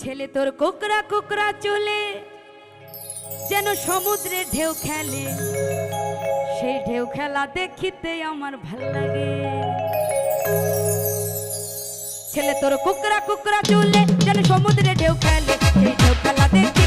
ছেলে তোর কোকরা কোকরা চলে, যেন সমুদ্রে ঢেউ খেলে। সেই ঢেউ খেলা দেখিতে আমার ভালো লাগে। ছেলে তোর কোকরা কোকরা চলে, যেন সমুদ্রে ঢেউ খেলে। সেই ঢেউ খেলা দেখ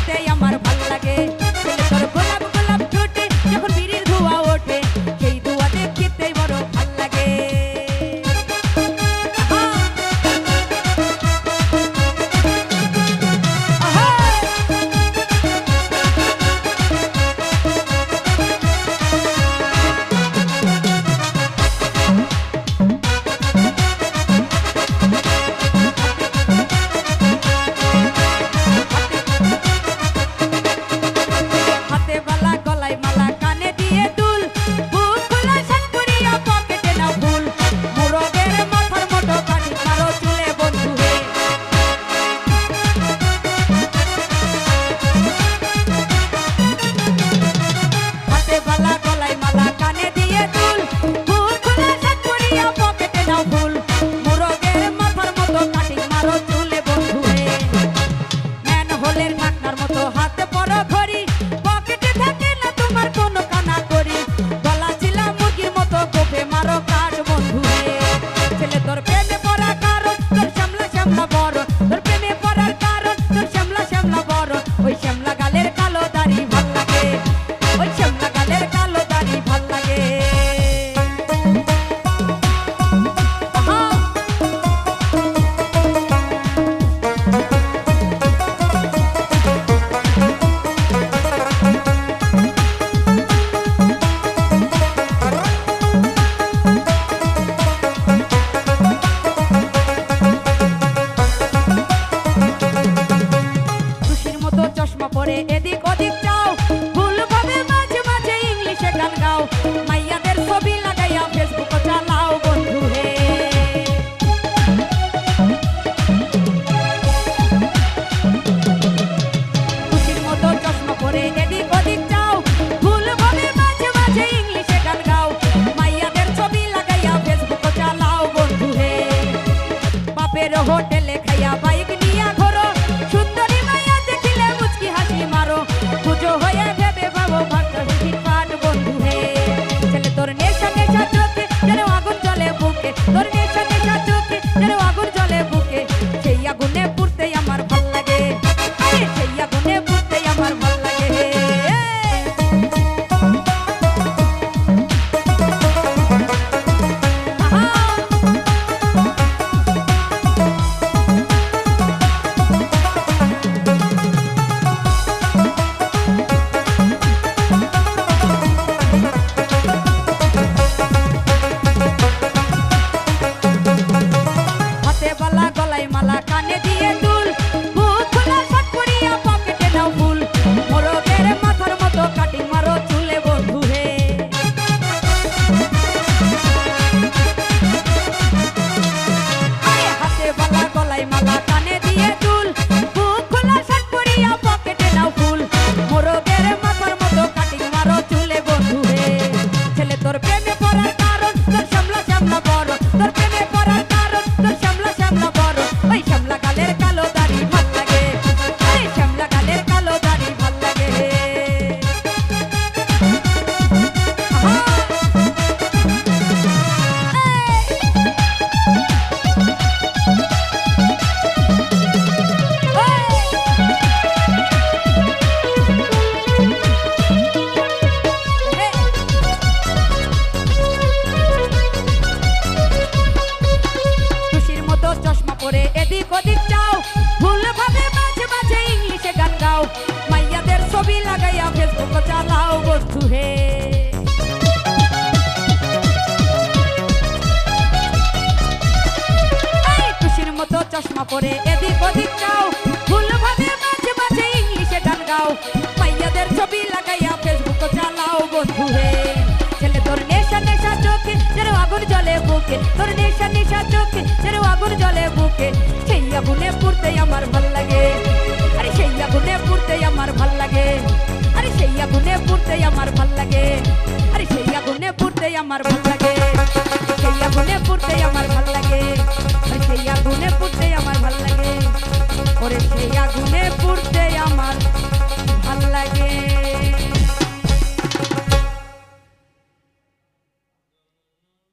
করে এদিক ওদিক যাও। ভুল ভাবে মাঝে মাঝে ইংলিশে গান গাও। মাইয়াদের ছবি লাগাইয়া ফেসবুক চালাও বন্ধু হে। খুশির মতো চশমা করে এদিক ওদিক যাও। ভুল মাঝে মাঝে ইংলিশে গান গাও। মাইয়াদের ছবি লাগাইয়া ফেসবুক চালাও বন্ধু হে। বাপের হোটেলে খাইয়া বাইক নিয়ে বন্ধু হে খুশির মতো চশমা পরে এদিক ওদিক যাও। ভুল ভাবে মাঝে মাঝে ইংলিশে গান গাও। মাইয়াদের ছবি লাগাইয়া ফেসবুক চালাও বন্ধু হে। ছেলে তোর নেশা নেশা চোখে, যেন আগুন জলে বুকে। তোর নেশা নেশা চোখে, যেন আগুন জলে বুকে। সেই আগুনে পুড়তে আমার ভালো লাগে। আরে সেই আগুনে পুড়তে আমার ভালো লাগে। আরে সেই আগুন আমার ভাল লাগে আরে সেই আগুনে পুড়তে আমার ভাল লাগে সেই আগুনে পুড়তে আমার ভাল লাগে আরে সেই আগুনে পুড়তে আমার ভাল লাগে ওরে সেই আগুন